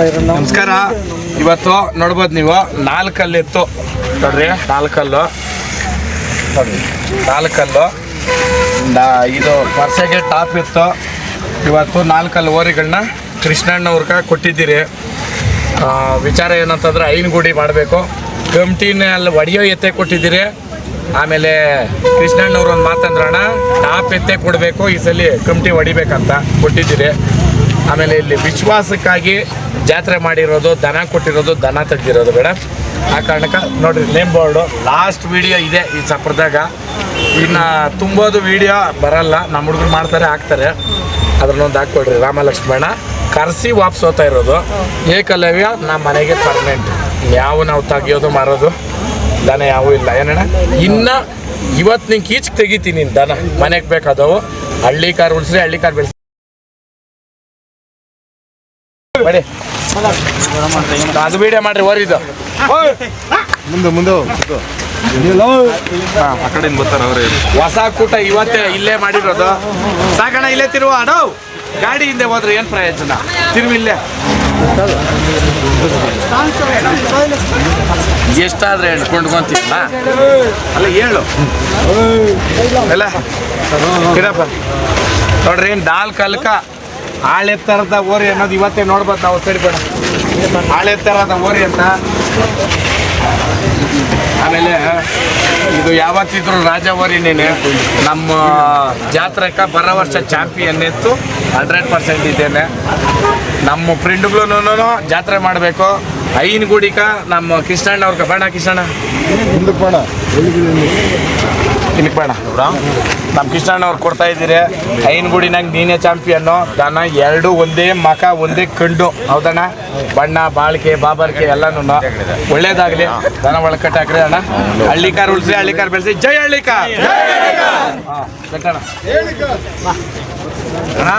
ನಮಸ್ಕಾರ. ಇವತ್ತು ನೋಡ್ಬೋದು ನೀವು, ನಾಲ್ಕಲ್ಲಿ ಇತ್ತು ನೋಡ್ರಿ, ನಾಲ್ಕಲ್ಲು. ನಾಲ್ಕಲ್ಲು. ಇದು ಪರ್ಸೆಗೆ ಟಾಪ್ ಇತ್ತು. ಇವತ್ತು ನಾಲ್ಕಲ್ಲು ಓರಿಗಳನ್ನ ಕೃಷ್ಣಣ್ಣವ್ರಿಗೆ ಕೊಟ್ಟಿದ್ದೀರಿ. ವಿಚಾರ ಏನಂತಂದ್ರೆ ಐನಗುಡಿ ಮಾಡಬೇಕು. ಕಮಿಟಿನ ಅಲ್ಲಿ ಒಡೆಯೋ ಎತ್ತೆ ಕೊಟ್ಟಿದ್ದೀರಿ. ಆಮೇಲೆ ಕೃಷ್ಣಣ್ಣವ್ರು ಒಂದು ಮಾತಂದ್ರಣ ಟಾಪ್ ಎತ್ತೆ ಕೊಡಬೇಕು, ಈ ಸಲ ಕಮಿಟಿ ಹೊಡಿಬೇಕಂತ ಕೊಟ್ಟಿದ್ದೀರಿ. ಆಮೇಲೆ ಇಲ್ಲಿ ವಿಶ್ವಾಸಕ್ಕಾಗಿ ಜಾತ್ರೆ ಮಾಡಿರೋದು, ದನ ಕೊಟ್ಟಿರೋದು, ದನ ತೆಗ್ದಿರೋದು ಬೇಡ. ಆ ಕಾರಣಕ್ಕೆ ನೋಡಿರಿ, ನೇಮ್ ಬೋರ್ಡು ಲಾಸ್ಟ್ ವಿಡಿಯೋ ಇದೆ ಈ ಚಪ್ರದಾಗ ಇನ್ನು ತುಂಬೋದು ವಿಡಿಯೋ ಬರಲ್ಲ. ನಮ್ಮ ಹುಡುಗರು ಮಾಡ್ತಾರೆ, ಹಾಕ್ತಾರೆ. ಅದ್ರನ್ನೊಂದು ಹಾಕ್ಕೊಡ್ರಿ. ರಾಮಲಕ್ಷ್ಮಣ ಕರೆಸಿ ವಾಪಸ್ ಹೋಗ್ತಾ ಇರೋದು. ಏಕಲವ್ಯ ನಮ್ಮ ಮನೆಗೆ ಪರ್ಮನೆಂಟ್ ಯಾವ ನಾವು ತೆಗಿಯೋದು, ಮಾರೋದು, ದನ ಯಾವೂ ಇಲ್ಲ. ಏನಣ್ಣ? ಇನ್ನು ಇವತ್ತು ನಿಂಗೆ ಈಚೆಗೆ ತೆಗಿತೀನಿ ದನ. ಮನೆಗೆ ಬೇಕಾದವು. ಹಳ್ಳಿ ಕಾರ್ ಉಳಿಸ್ರಿ, ಹಳ್ಳಿ ಕಾರ್ ಬೆಳೆಸಿ ಬಡಿ ಅದು ಬೀಡಿಯ ಮಾಡ್ರಿ ಓರಿದು. ಮುಂದೆ ಮುಂದೆ ಆ ಕಡೆಯಿಂದ ಬರ್ತಾರ ಅವರೇ. ಹೊಸ ಕೂಟ ಇವತ್ತೇ ಇಲ್ಲೇ ಮಾಡಿರೋದು. ಸಾಕಣ ಇಲ್ಲೇ ತಿರುವ ಅಡೋ ಗಾಡಿ ಹಿಂದೆ ಹೋದ್ರೆ ಏನ್ ಪ್ರಯೋಜನ? ತಿರುವಿಲ್ಲೇ ಇಲ್ಲೇ. ಎಷ್ಟಾದ್ರೆ ಕೊಂಡ್ಕೊಂತೀನ? ಅಲ್ಲ ಹೇಳು. ಅಲ್ಲ ಕಿರಪ್ಪ ನೋಡ್ರಿ ನಾಲ್ಕಲ್ಕ ಆಳೆತ್ತರದ ಓರಿ ಅನ್ನೋದು ಇವತ್ತೇ ನೋಡ್ಬೋದು ನಾವು ಸರಿ ಬೇಡ. ತರದ ಓರಿ ಅಂತ. ಆಮೇಲೆ, ಇದು ಯಾವತ್ತಿದ್ರು ರಾಜ ಓರಿನೇನೆ ನಮ್ಮ ಜಾತ್ರೆಕ ಬರೋ ವರ್ಷ ಚಾಂಪಿಯನ್ ಇತ್ತು. ಹಂಡ್ರೆಡ್ ಪರ್ಸೆಂಟ್ ಇದ್ದೇನೆ. ನಮ್ಮ ಫ್ರೆಂಡ್ಗಳು ಜಾತ್ರೆ ಮಾಡಬೇಕು. ಐನಗುಡಿಕ ನಮ್ಮ ಕೃಷ್ಣಣ್ಣ. ಅವ್ರ ಬೇಡ. ಕೃಷ್ಣಣ್ಣ ತಿನ್ನಕ್ ಬೇಡ. ನಮ್ಮ ಕೃಷ್ಣಣ್ಣ ಅವ್ರು ಕೊಡ್ತಾ ಇದ್ದೀರಿ. ಐನಗುಡಿನಾಗ ನೀನೇ ಚಾಂಪಿಯನ್ನು ದನ ಎರಡು ಒಂದೇ ಮಕ ಒಂದೇ ಕಂಡು. ಹೌದಣ್ಣ? ಬಣ್ಣ ಬಾಳಿಕೆ ಬಾಬರ್ಕೆ ಎಲ್ಲನೂ ಒಳ್ಳೇದಾಗ್ಲಿ. ದನ ಒಳಕಟ್ಟ ಹಾಕ್ರಿ ಅಣ್ಣ. ಹಳ್ಳಿಕಾರ್ ಉಳಿಸಿ ಹಳ್ಳಿಕಾರ್ ಬೆಳೆಸಿ. ಜೈ ಹಳ್ಳಿಕಾರ್! ಅಣ್ಣ?